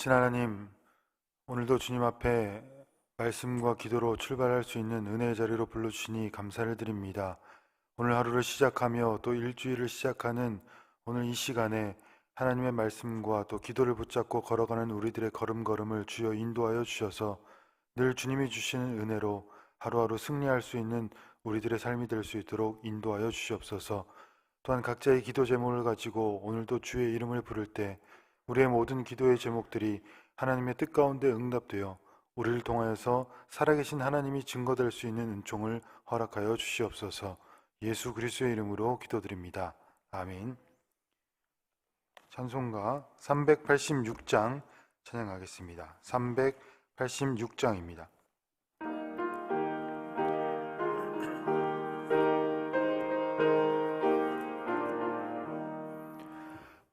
크신 하나님, 오늘도 주님 앞에 말씀과 기도로 출발할 수 있는 은혜의 자리로 불러주시니 감사를 드립니다. 오늘 하루를 시작하며 또 일주일을 시작하는 오늘 이 시간에 하나님의 말씀과 또 기도를 붙잡고 걸어가는 우리들의 걸음걸음을 주여 인도하여 주셔서 늘 주님이 주시는 은혜로 하루하루 승리할 수 있는 우리들의 삶이 될 수 있도록 인도하여 주시옵소서. 또한 각자의 기도 제목을 가지고 오늘도 주의 이름을 부를 때 우리의 모든 기도의 제목들이 하나님의 뜻 가운데 응답되어 우리를 통하여서 살아계신 하나님이 증거될 수 있는 은총을 허락하여 주시옵소서. 예수 그리스도의 이름으로 기도드립니다. 아멘. 찬송가 386장 찬양하겠습니다. 386장입니다.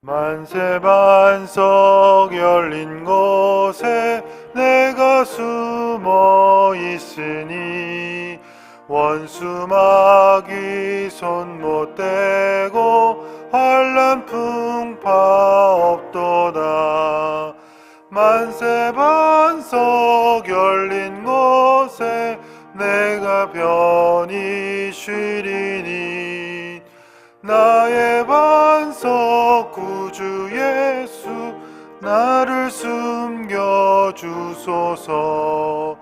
만세 반석 열린 곳에 내가 숨어 있으니 원수 마귀 손 못 대고 환란 풍파 없도다. 만세 반석 열린 곳에 내가 편히 쉬리 주소서.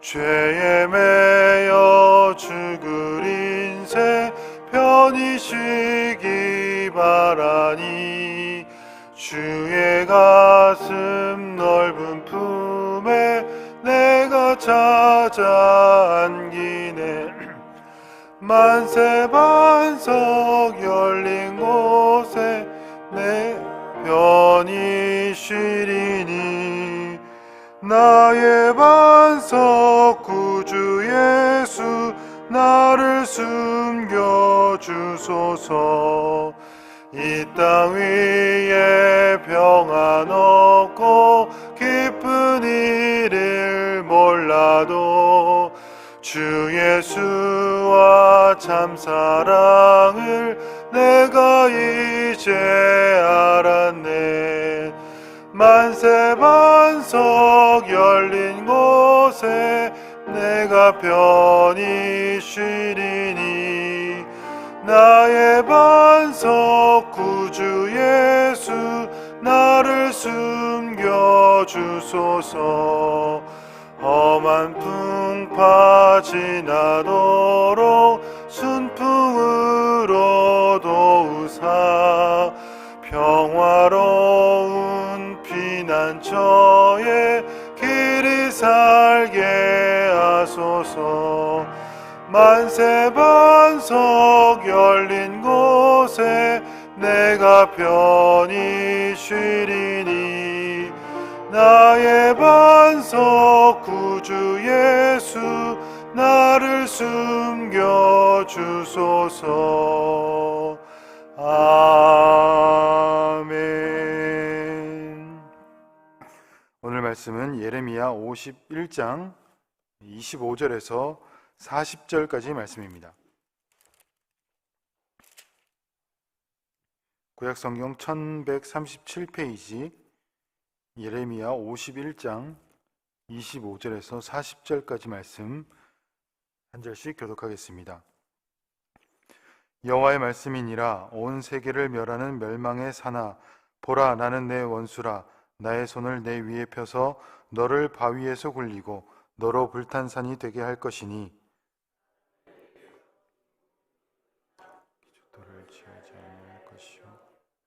죄에 매여 죽을 인생 편히 쉬기 바라니. 주의 가슴 넓은 품에 내가 찾아 안기네. 만세 반석 열린 곳에 내 편히 쉬리니 나의 반석 구주 예수 나를 숨겨 주소서. 이 땅 위에 평안 없고 기쁜 일을 몰라도 주 예수와 참 사랑을 내가 이제 알았네. 만세 반 석 열린 곳에 내가 편히 쉬리니 나의 반석 구주 예수 나를 숨겨 주소서. 험한 풍파 지나도록 피난처에 길이 살게 하소서. 만세 반석 열린 곳에 내가 편히 쉬리니. 나의 반석 구주 예수 나를 숨겨 주소서. 아 말씀은 예레미야 51장 25절에서 40절까지 말씀입니다. 구약 성경 1137페이지 예레미야 51장 25절에서 40절까지 말씀 한 절씩 교독하겠습니다. 여호와의 말씀이니라 온 세계를 멸하는 멸망의 사나 보라 나는 내 원수라 나의 손을 내 위에 펴서 너를 바위에서 굴리고 너로 불탄 산이 되게 할 것이니. 기초토를 취하지 아니할 것이요.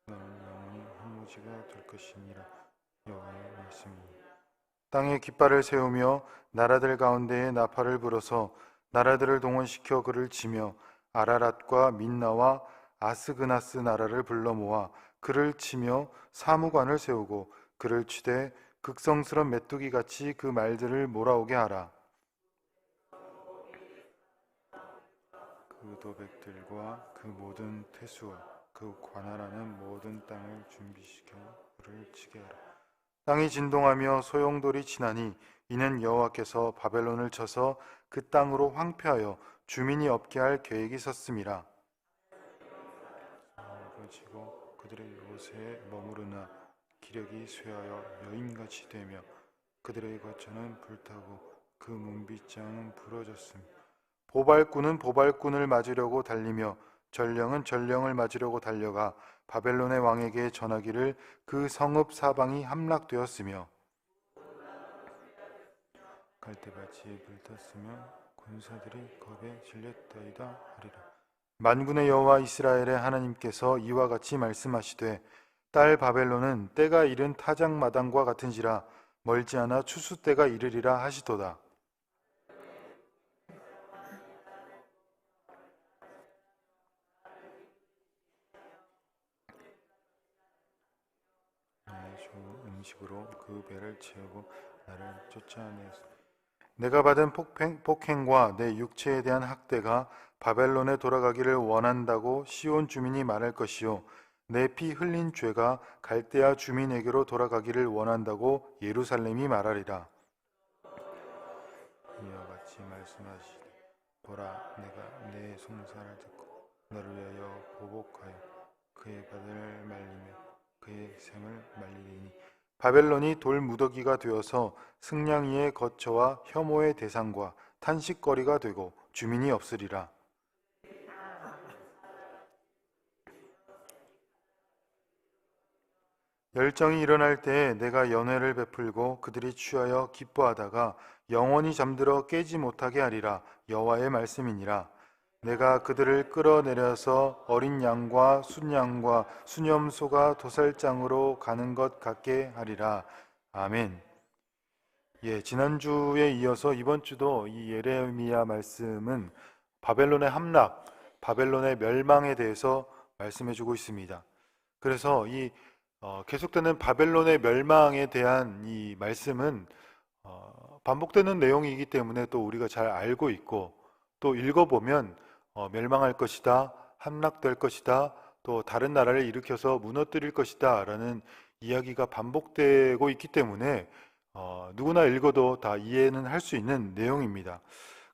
너는 영원히 황무지가 될 것이니라. 여호와의 말씀이니 땅에 깃발을 세우며 나라들 가운데에 나팔을 불어서 나라들을 동원시켜 그를 치며 아라랏과 민나와 아스그나스 나라를 불러 모아 그를 치며 사무관을 세우고 그를 치되 극성스런 메뚜기 같이 그 말들을 몰아오게 하라. 그 도백들과 그 모든 태수와 그 관할하는 모든 땅을 준비시켜 그를 치게 하라. 땅이 진동하며 소용돌이 치나니 이는 여호와께서 바벨론을 쳐서 그 땅으로 황폐하여 주민이 없게 할 계획이 섰음이라. 그들의 요새에 머무르나 기력이 쇠하여 여인같이 되며 그들의 거처는 불타고 그 문빗장은 부러졌음. 보발꾼은 보발꾼을 맞으려고 달리며 전령은 전령을 맞으려고 달려가 바벨론의 왕에게 전하기를 그 성읍 사방이 함락되었으며 갈대밭이 불탔으며 군사들이 겁에 질렸다이다 하리라. 만군의 여호와 이스라엘의 하나님께서 이와 같이 말씀하시되 딸 바벨론은 때가 이른 타작마당과 같은지라 멀지 않아 추수 때가 이르리라 하시도다. 음식으로 그 배를 채우고 나를 쫓아내서 내가 받은 폭행, 폭행과 내 육체에 대한 학대가 바벨론에 돌아가기를 원한다고 시온 주민이 말할 것이요 내 피 흘린 죄가 갈대아 주민에게로 돌아가기를 원한다고 예루살렘이 말하리라 이와 같이 말씀하시되 보라 내가 내 송사를 듣고 너를 위하여 보복하여 그의 바다를 말리며 그의 생을 말리리니 바벨론이 돌 무더기가 되어서 승냥이의 거처와 혐오의 대상과 탄식거리가 되고 주민이 없으리라. 열정이 일어날 때에 내가 연회를 베풀고 그들이 취하여 기뻐하다가 영원히 잠들어 깨지 못하게 하리라 여호와의 말씀이니라. 내가 그들을 끌어내려서 어린 양과 순양과 수념소가 도살장으로 가는 것 같게 하리라. 아멘. 예, 지난주에 이어서 이번 주도 이 예레미야 말씀은 바벨론의 함락, 바벨론의 멸망에 대해서 말씀해 주고 있습니다. 그래서 이 어, 계속되는 바벨론의 멸망에 대한 이 말씀은 어, 반복되는 내용이기 때문에 또 우리가 잘 알고 있고 또 읽어보면 어, 멸망할 것이다, 함락될 것이다, 또 다른 나라를 일으켜서 무너뜨릴 것이다 라는 이야기가 반복되고 있기 때문에 어, 누구나 읽어도 다 이해는 할 수 있는 내용입니다.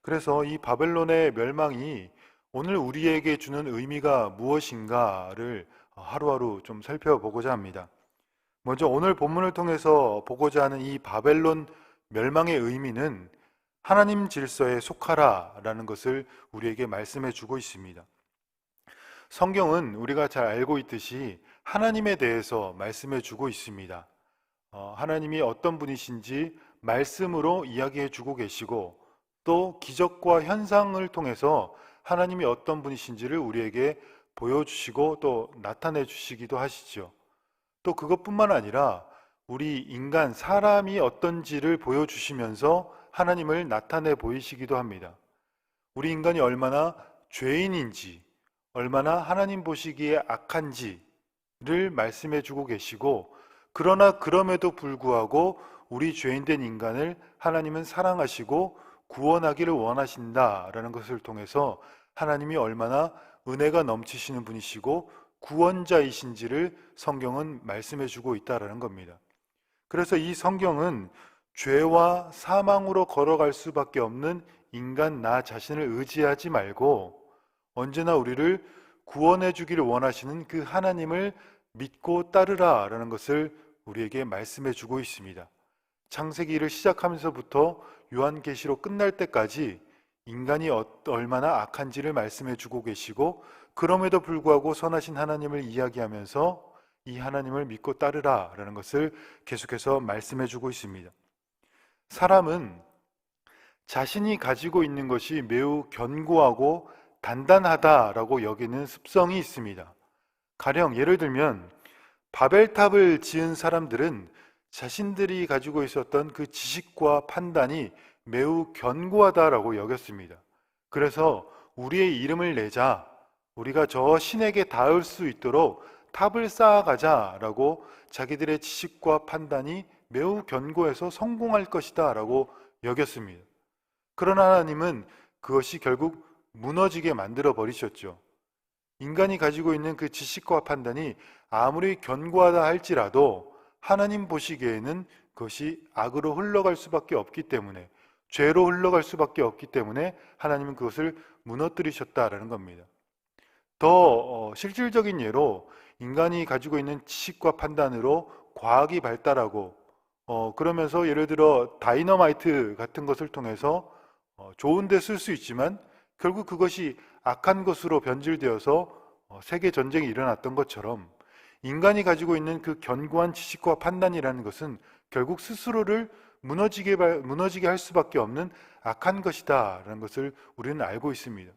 그래서 이 바벨론의 멸망이 오늘 우리에게 주는 의미가 무엇인가를 하루하루 좀 살펴보고자 합니다. 먼저 오늘 본문을 통해서 보고자 하는 이 바벨론 멸망의 의미는 하나님 질서에 속하라라는 것을 우리에게 말씀해 주고 있습니다. 성경은 우리가 잘 알고 있듯이 하나님에 대해서 말씀해 주고 있습니다. 어, 하나님이 어떤 분이신지 말씀으로 이야기해 주고 계시고 또 기적과 현상을 통해서 하나님이 어떤 분이신지를 우리에게 보여주시고 또 나타내 주시기도 하시죠. 또 그것뿐만 아니라 우리 인간, 사람이 어떤지를 보여주시면서 하나님을 나타내 보이시기도 합니다. 우리 인간이 얼마나 죄인인지, 얼마나 하나님 보시기에 악한지를 말씀해 주고 계시고, 그러나 그럼에도 불구하고 우리 죄인된 인간을 하나님은 사랑하시고 구원하기를 원하신다라는 것을 통해서 하나님이 얼마나 은혜가 넘치시는 분이시고 구원자이신지를 성경은 말씀해 주고 있다라는 겁니다. 그래서 이 성경은 죄와 사망으로 걸어갈 수밖에 없는 인간 나 자신을 의지하지 말고 언제나 우리를 구원해 주기를 원하시는 그 하나님을 믿고 따르라라는 것을 우리에게 말씀해 주고 있습니다. 창세기를 시작하면서부터 요한계시로 끝날 때까지 인간이 어, 얼마나 악한지를 말씀해 주고 계시고 그럼에도 불구하고 선하신 하나님을 이야기하면서 이 하나님을 믿고 따르라 라는 것을 계속해서 말씀해 주고 있습니다. 사람은 자신이 가지고 있는 것이 매우 견고하고 단단하다라고 여기는 습성이 있습니다. 가령 예를 들면 바벨탑을 지은 사람들은 자신들이 가지고 있었던 그 지식과 판단이 매우 견고하다라고 여겼습니다. 그래서 우리의 이름을 내자 우리가 저 신에게 닿을 수 있도록 탑을 쌓아가자라고 자기들의 지식과 판단이 매우 견고해서 성공할 것이다 라고 여겼습니다. 그러나 하나님은 그것이 결국 무너지게 만들어 버리셨죠. 인간이 가지고 있는 그 지식과 판단이 아무리 견고하다 할지라도 하나님 보시기에는 그것이 악으로 흘러갈 수밖에 없기 때문에 죄로 흘러갈 수밖에 없기 때문에 하나님은 그것을 무너뜨리셨다라는 겁니다. 더 어, 실질적인 예로 인간이 가지고 있는 지식과 판단으로 과학이 발달하고 어, 그러면서 예를 들어 다이너마이트 같은 것을 통해서 어, 좋은 데 쓸 수 있지만 결국 그것이 악한 것으로 변질되어서 어, 세계 전쟁이 일어났던 것처럼 인간이 가지고 있는 그 견고한 지식과 판단이라는 것은 결국 스스로를 무너지게, 무너지게 할 수밖에 없는 악한 것이다 라는 것을 우리는 알고 있습니다.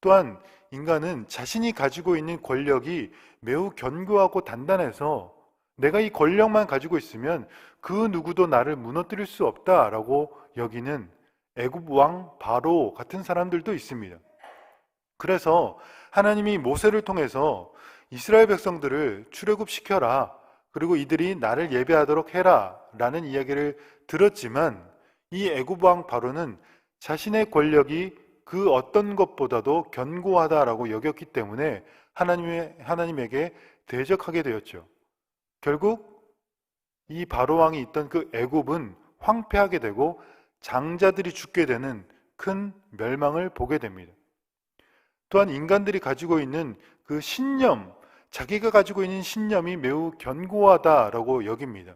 또한 인간은 자신이 가지고 있는 권력이 매우 견고하고 단단해서 내가 이 권력만 가지고 있으면 그 누구도 나를 무너뜨릴 수 없다라고 여기는 애굽 왕 바로 같은 사람들도 있습니다. 그래서 하나님이 모세를 통해서 이스라엘 백성들을 출애굽시켜라. 그리고 이들이 나를 예배하도록 해라. 라는 이야기를 들었지만 이 애굽 왕 바로는 자신의 권력이 그 어떤 것보다도 견고하다라고 여겼기 때문에 하나님의, 하나님에게 대적하게 되었죠. 결국 이 바로 왕이 있던 그 애굽은 황폐하게 되고 장자들이 죽게 되는 큰 멸망을 보게 됩니다. 또한 인간들이 가지고 있는 그 신념, 자기가 가지고 있는 신념이 매우 견고하다라고 여깁니다.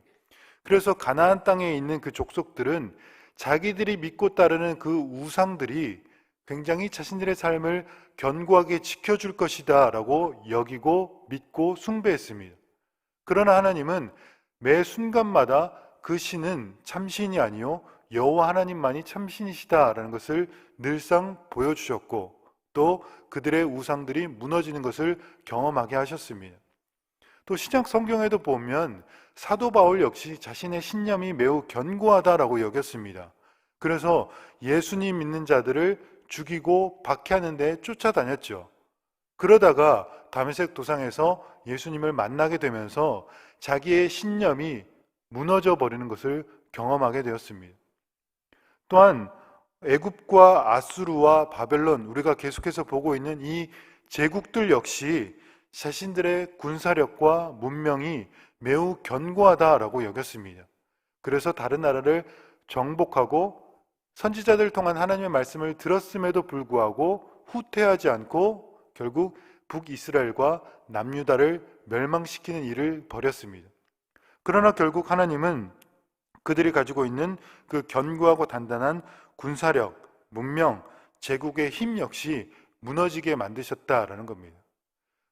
그래서 가나안 땅에 있는 그 족속들은 자기들이 믿고 따르는 그 우상들이 굉장히 자신들의 삶을 견고하게 지켜줄 것이다라고 여기고 믿고 숭배했습니다. 그러나 하나님은 매 순간마다 그 신은 참신이 아니요 여호와 하나님만이 참신이시다라는 것을 늘상 보여주셨고 또 그들의 우상들이 무너지는 것을 경험하게 하셨습니다. 또 신약 성경에도 보면 사도 바울 역시 자신의 신념이 매우 견고하다라고 여겼습니다. 그래서 예수님 믿는 자들을 죽이고 박해하는 데 쫓아다녔죠. 그러다가 다메섹 도상에서 예수님을 만나게 되면서 자기의 신념이 무너져 버리는 것을 경험하게 되었습니다. 또한 애굽과 아수르와 바벨론 우리가 계속해서 보고 있는 이 제국들 역시 자신들의 군사력과 문명이 매우 견고하다라고 여겼습니다. 그래서 다른 나라를 정복하고 선지자들 통한 하나님의 말씀을 들었음에도 불구하고 후퇴하지 않고 결국 북이스라엘과 남유다를 멸망시키는 일을 벌였습니다. 그러나 결국 하나님은 그들이 가지고 있는 그 견고하고 단단한 군사력, 문명, 제국의 힘 역시 무너지게 만드셨다라는 겁니다.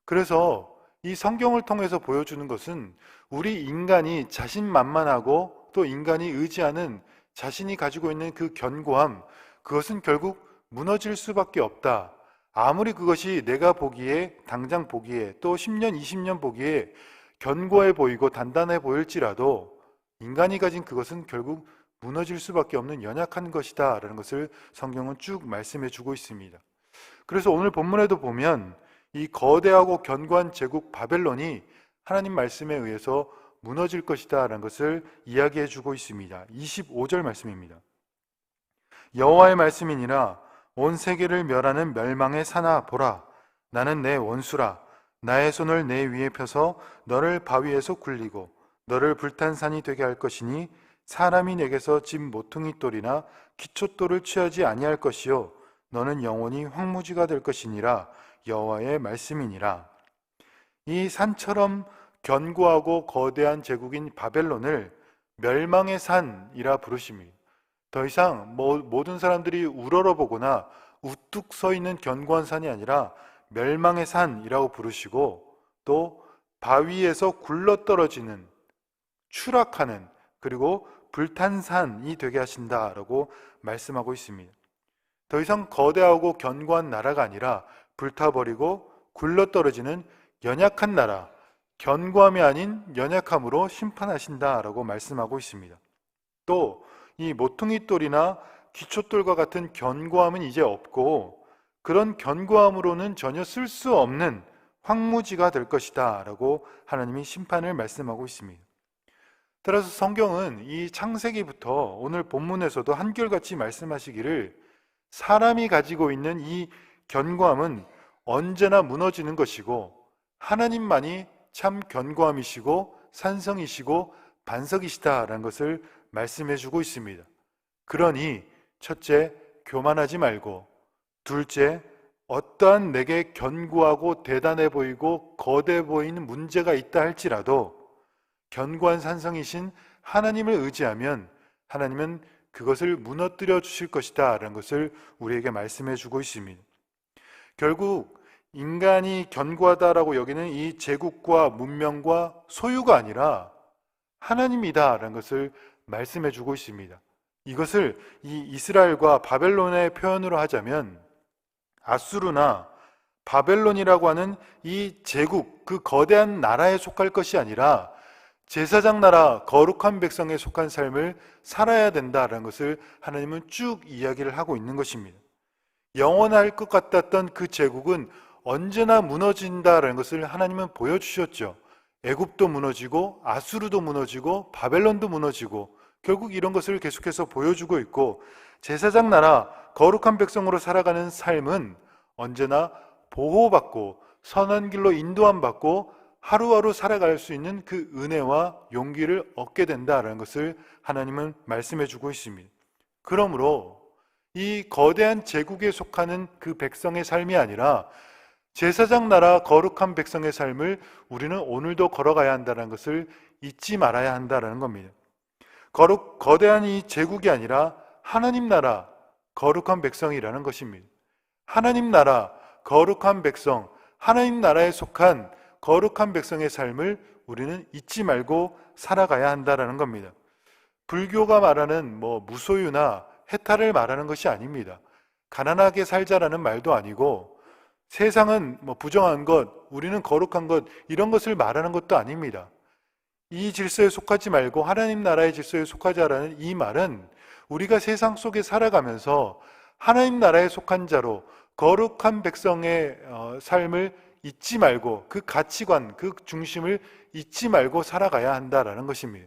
그래서 이 성경을 통해서 보여주는 것은 우리 인간이 자신만만하고 또 인간이 의지하는 자신이 가지고 있는 그 견고함, 그것은 결국 무너질 수밖에 없다. 아무리 그것이 내가 보기에, 당장 보기에, 또 10년, 20년 보기에 견고해 보이고 단단해 보일지라도 인간이 가진 그것은 결국 무너질 수밖에 없는 연약한 것이다. 라는 것을 성경은 쭉 말씀해 주고 있습니다. 그래서 오늘 본문에도 보면 이 거대하고 견고한 제국 바벨론이 하나님 말씀에 의해서 무너질 것이다. 라는 것을 이야기해 주고 있습니다. 25절 말씀입니다. 여호와의 말씀이니라 온 세계를 멸하는 멸망의 사나 보라 나는 내 원수라 나의 손을 내 위에 펴서 너를 바위에서 굴리고 너를 불탄 산이 되게 할 것이니 사람이 내게서 집 모퉁이 돌이나 기초돌을 취하지 아니할 것이요. 너는 영원히 황무지가 될 것이니라. 여호와의 말씀이니라. 이 산처럼 견고하고 거대한 제국인 바벨론을 멸망의 산이라 부르십니다. 더 이상 모든 사람들이 우러러보거나 우뚝 서 있는 견고한 산이 아니라 멸망의 산이라고 부르시고 또 바위에서 굴러 떨어지는 추락하는 그리고 불탄산이 되게 하신다라고 말씀하고 있습니다. 더 이상 거대하고 견고한 나라가 아니라 불타버리고 굴러떨어지는 연약한 나라, 견고함이 아닌 연약함으로 심판하신다라고 말씀하고 있습니다. 또 이 모퉁이 돌이나 기초돌과 같은 견고함은 이제 없고 그런 견고함으로는 전혀 쓸 수 없는 황무지가 될 것이다라고 하나님이 심판을 말씀하고 있습니다. 따라서 성경은 이 창세기부터 오늘 본문에서도 한결같이 말씀하시기를 사람이 가지고 있는 이 견고함은 언제나 무너지는 것이고 하나님만이 참 견고함이시고 산성이시고 반석이시다라는 것을 말씀해 주고 있습니다. 그러니 첫째 교만하지 말고 둘째 어떠한 내게 견고하고 대단해 보이고 거대 보이는 문제가 있다 할지라도 견고한 산성이신 하나님을 의지하면 하나님은 그것을 무너뜨려 주실 것이다 라는 것을 우리에게 말씀해 주고 있습니다. 결국 인간이 견고하다라고 여기는 이 제국과 문명과 소유가 아니라 하나님이다 라는 것을 말씀해 주고 있습니다. 이것을 이 이스라엘과 바벨론의 표현으로 하자면 아수르나 바벨론이라고 하는 이 제국, 그 거대한 나라에 속할 것이 아니라 제사장 나라, 거룩한 백성에 속한 삶을 살아야 된다라는 것을 하나님은 쭉 이야기를 하고 있는 것입니다. 영원할 것 같았던 그 제국은 언제나 무너진다라는 것을 하나님은 보여주셨죠. 애굽도 무너지고 아수르도 무너지고 바벨론도 무너지고 결국 이런 것을 계속해서 보여주고 있고 제사장 나라 거룩한 백성으로 살아가는 삶은 언제나 보호받고 선한 길로 인도함 받고 하루하루 살아갈 수 있는 그 은혜와 용기를 얻게 된다라는 것을 하나님은 말씀해 주고 있습니다. 그러므로 이 거대한 제국에 속하는 그 백성의 삶이 아니라 제사장 나라 거룩한 백성의 삶을 우리는 오늘도 걸어가야 한다는 것을 잊지 말아야 한다는 겁니다. 거룩, 거대한 이 제국이 아니라 하나님 나라 거룩한 백성이라는 것입니다. 하나님 나라 거룩한 백성, 하나님 나라에 속한 거룩한 백성의 삶을 우리는 잊지 말고 살아가야 한다라는 겁니다. 불교가 말하는 뭐 무소유나 해탈을 말하는 것이 아닙니다. 가난하게 살자라는 말도 아니고 세상은 뭐 부정한 것, 우리는 거룩한 것, 이런 것을 말하는 것도 아닙니다. 이 질서에 속하지 말고 하나님 나라의 질서에 속하자라는 이 말은 우리가 세상 속에 살아가면서 하나님 나라에 속한 자로 거룩한 백성의 어, 삶을 잊지 말고 그 가치관, 그 중심을 잊지 말고 살아가야 한다라는 것입니다.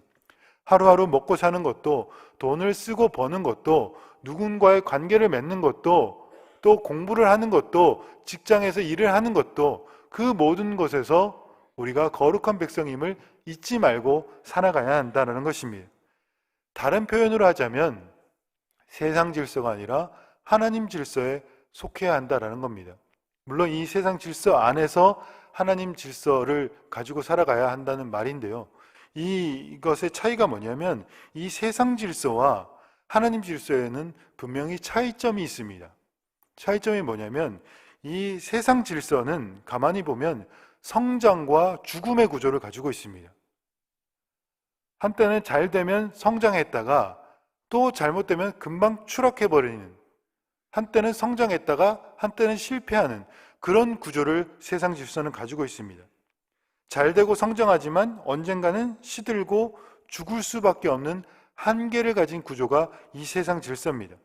하루하루 먹고 사는 것도 돈을 쓰고 버는 것도 누군가의 관계를 맺는 것도 또 공부를 하는 것도 직장에서 일을 하는 것도 그 모든 것에서 우리가 거룩한 백성임을 잊지 말고 살아가야 한다는 것입니다. 다른 표현으로 하자면 세상 질서가 아니라 하나님 질서에 속해야 한다는 겁니다. 물론 이 세상 질서 안에서 하나님 질서를 가지고 살아가야 한다는 말인데요. 이것의 차이가 뭐냐면 이 세상 질서와 하나님 질서에는 분명히 차이점이 있습니다. 차이점이 뭐냐면 이 세상 질서는 가만히 보면 성장과 죽음의 구조를 가지고 있습니다. 한때는 잘 되면 성장했다가 또 잘못되면 금방 추락해버리는 한때는 성장했다가 한때는 실패하는 그런 구조를 세상 질서는 가지고 있습니다. 잘 되고 성장하지만 언젠가는 시들고 죽을 수밖에 없는 한계를 가진 구조가 이 세상 질서입니다.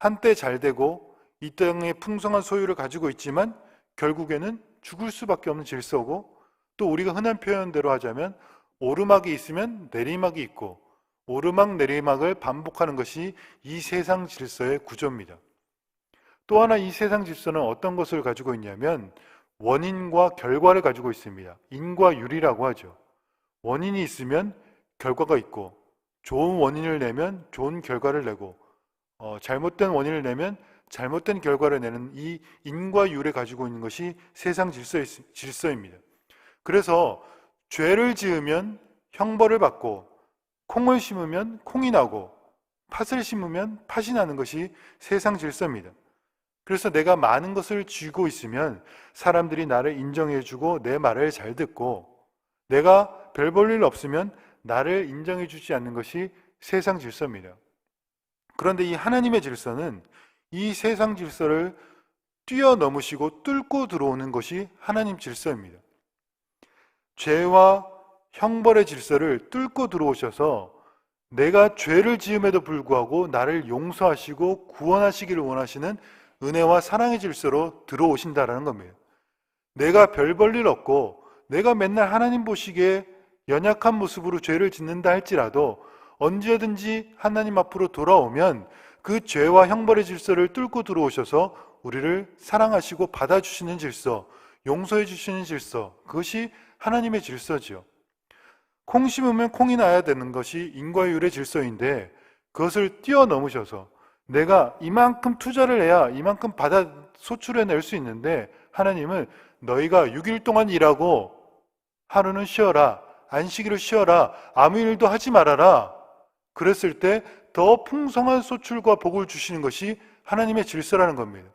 한때 잘 되고 이 땅의 풍성한 소유를 가지고 있지만 결국에는 죽을 수밖에 없는 질서고 또 우리가 흔한 표현대로 하자면 오르막이 있으면 내리막이 있고 오르막 내리막을 반복하는 것이 이 세상 질서의 구조입니다. 또 하나 이 세상 질서는 어떤 것을 가지고 있냐면 원인과 결과를 가지고 있습니다. 인과 유리라고 하죠. 원인이 있으면 결과가 있고 좋은 원인을 내면 좋은 결과를 내고 어, 잘못된 원인을 내면 잘못된 결과를 내는 이 인과 유를 가지고 있는 것이 세상 질서의, 질서 입니다. 그래서 죄를 지으면 형벌을 받고 콩을 심으면 콩이 나고 팥을 심으면 팥이 나는 것이 세상 질서입니다. 그래서 내가 많은 것을 쥐고 있으면 사람들이 나를 인정해주고 내 말을 잘 듣고 내가 별 볼 일 없으면 나를 인정해주지 않는 것이 세상 질서입니다. 그런데 이 하나님의 질서는 이 세상 질서를 뛰어넘으시고 뚫고 들어오는 것이 하나님 질서입니다. 죄와 형벌의 질서를 뚫고 들어오셔서 내가 죄를 지음에도 불구하고 나를 용서하시고 구원하시기를 원하시는 은혜와 사랑의 질서로 들어오신다라는 겁니다. 내가 별 볼 일 없고 내가 맨날 하나님 보시기에 연약한 모습으로 죄를 짓는다 할지라도 언제든지 하나님 앞으로 돌아오면 그 죄와 형벌의 질서를 뚫고 들어오셔서 우리를 사랑하시고 받아주시는 질서, 용서해 주시는 질서, 그것이 하나님의 질서지요. 콩 심으면 콩이 나야 되는 것이 인과율의 질서인데 그것을 뛰어넘으셔서 내가 이만큼 투자를 해야 이만큼 받아 소출해낼 수 있는데 하나님은 너희가 6일 동안 일하고 하루는 쉬어라. 안식일을 쉬어라. 아무 일도 하지 말아라. 그랬을 때 더 풍성한 소출과 복을 주시는 것이 하나님의 질서라는 겁니다.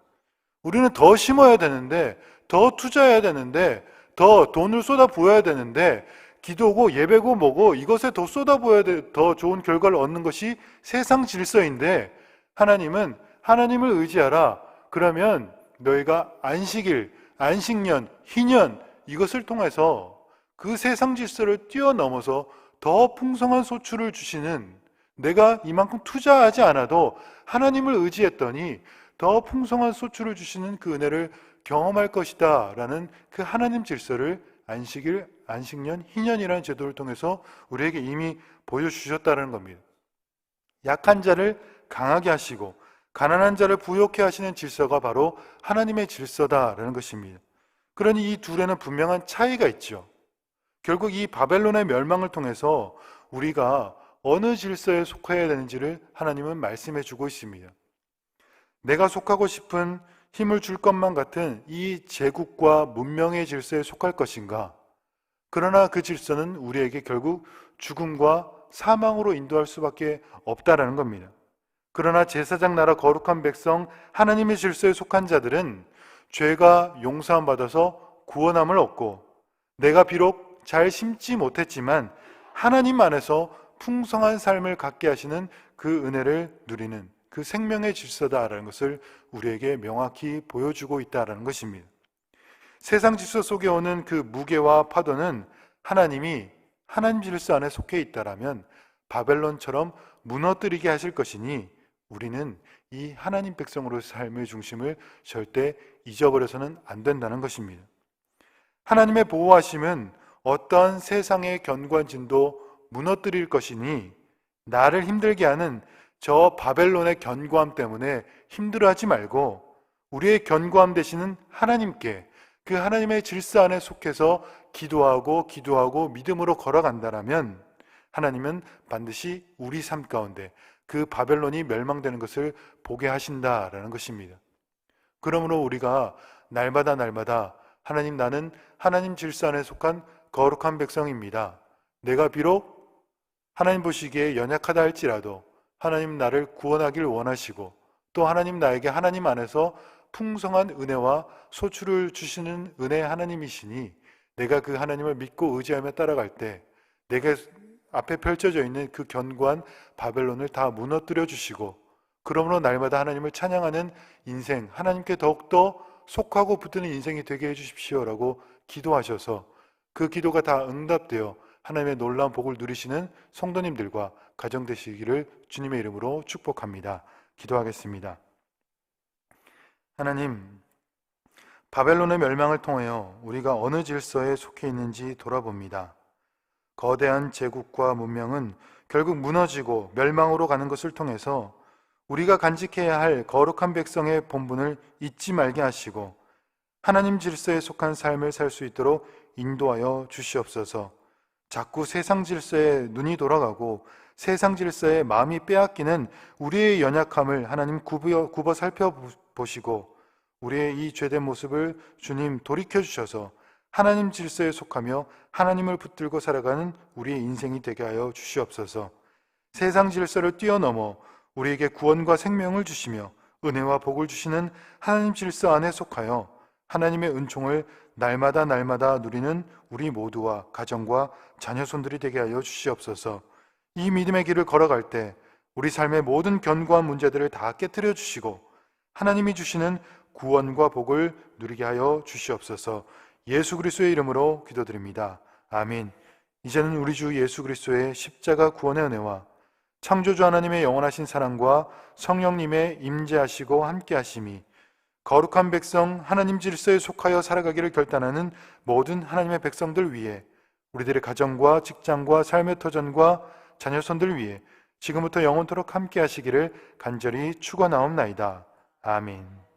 우리는 더 심어야 되는데, 더 투자해야 되는데, 더 돈을 쏟아 부어야 되는데, 기도고 예배고 뭐고 이것에 더 쏟아 부어야 돼, 더 좋은 결과를 얻는 것이 세상 질서인데, 하나님은 하나님을 의지하라. 그러면 너희가 안식일, 안식년, 희년 이것을 통해서 그 세상 질서를 뛰어넘어서 더 풍성한 소출을 주시는 내가 이만큼 투자하지 않아도 하나님을 의지했더니 더 풍성한 소출을 주시는 그 은혜를 경험할 것이다 라는 그 하나님 질서를 안식일, 안식년, 희년이라는 제도를 통해서 우리에게 이미 보여주셨다는 겁니다. 약한 자를 강하게 하시고 가난한 자를 부욕해 하시는 질서가 바로 하나님의 질서다라는 것입니다. 그러니 이 둘에는 분명한 차이가 있죠. 결국 이 바벨론의 멸망을 통해서 우리가 어느 질서에 속해야 되는지를 하나님은 말씀해 주고 있습니다. 내가 속하고 싶은 힘을 줄 것만 같은 이 제국과 문명의 질서에 속할 것인가? 그러나 그 질서는 우리에게 결국 죽음과 사망으로 인도할 수밖에 없다라는 겁니다. 그러나 제사장 나라 거룩한 백성 하나님의 질서에 속한 자들은 죄가 용서함 받아서 구원함을 얻고 내가 비록 잘 심지 못했지만 하나님 안에서 풍성한 삶을 갖게 하시는 그 은혜를 누리는 그 생명의 질서다라는 것을 우리에게 명확히 보여주고 있다라는 것입니다. 세상 질서 속에 오는 그 무게와 파도는 하나님이 하나님 질서 안에 속해 있다라면 바벨론처럼 무너뜨리게 하실 것이니 우리는 이 하나님 백성으로의 삶의 중심을 절대 잊어버려서는 안 된다는 것입니다. 하나님의 보호하심은 어떠한 세상의 견관진도 무너뜨릴 것이니 나를 힘들게 하는 저 바벨론의 견고함 때문에 힘들어하지 말고 우리의 견고함 되시는 하나님께 그 하나님의 질서 안에 속해서 기도하고 기도하고 믿음으로 걸어간다라면 하나님은 반드시 우리 삶 가운데 그 바벨론이 멸망되는 것을 보게 하신다라는 것입니다. 그러므로 우리가 날마다 날마다 하나님 나는 하나님 질서 안에 속한 거룩한 백성입니다. 내가 비록 하나님 보시기에 연약하다 할지라도 하나님 나를 구원하길 원하시고 또 하나님 나에게 하나님 안에서 풍성한 은혜와 소출을 주시는 은혜 하나님이시니 내가 그 하나님을 믿고 의지하며 따라갈 때 내게 앞에 펼쳐져 있는 그 견고한 바벨론을 다 무너뜨려 주시고 그러므로 날마다 하나님을 찬양하는 인생, 하나님께 더욱더 속하고 붙드는 인생이 되게 해 주십시오라고 기도하셔서 그 기도가 다 응답되어 하나님의 놀라운 복을 누리시는 성도님들과 가정 되시기를 주님의 이름으로 축복합니다. 기도하겠습니다. 하나님, 바벨론의 멸망을 통하여 우리가 어느 질서에 속해 있는지 돌아봅니다. 거대한 제국과 문명은 결국 무너지고 멸망으로 가는 것을 통해서 우리가 간직해야 할 거룩한 백성의 본분을 잊지 말게 하시고 하나님 질서에 속한 삶을 살 수 있도록 인도하여 주시옵소서. 자꾸 세상 질서에 눈이 돌아가고 세상 질서에 마음이 빼앗기는 우리의 연약함을 하나님 굽어, 굽어 살펴보시고 우리의 이 죄된 모습을 주님 돌이켜 주셔서 하나님 질서에 속하며 하나님을 붙들고 살아가는 우리의 인생이 되게 하여 주시옵소서. 세상 질서를 뛰어넘어 우리에게 구원과 생명을 주시며 은혜와 복을 주시는 하나님 질서 안에 속하여 하나님의 은총을 날마다 날마다 누리는 우리 모두와 가정과 자녀손들이 되게 하여 주시옵소서. 이 믿음의 길을 걸어갈 때 우리 삶의 모든 견고한 문제들을 다 깨뜨려 주시고 하나님이 주시는 구원과 복을 누리게 하여 주시옵소서. 예수 그리스도의 이름으로 기도드립니다. 아멘. 이제는 우리 주 예수 그리스도의 십자가 구원의 은혜와 창조주 하나님의 영원하신 사랑과 성령님의 임재하시고 함께하심이 거룩한 백성 하나님 질서에 속하여 살아가기를 결단하는 모든 하나님의 백성들 위해 우리들의 가정과 직장과 삶의 터전과 자녀손들 위해 지금부터 영원토록 함께 하시기를 간절히 축원하옵나이다. 아멘.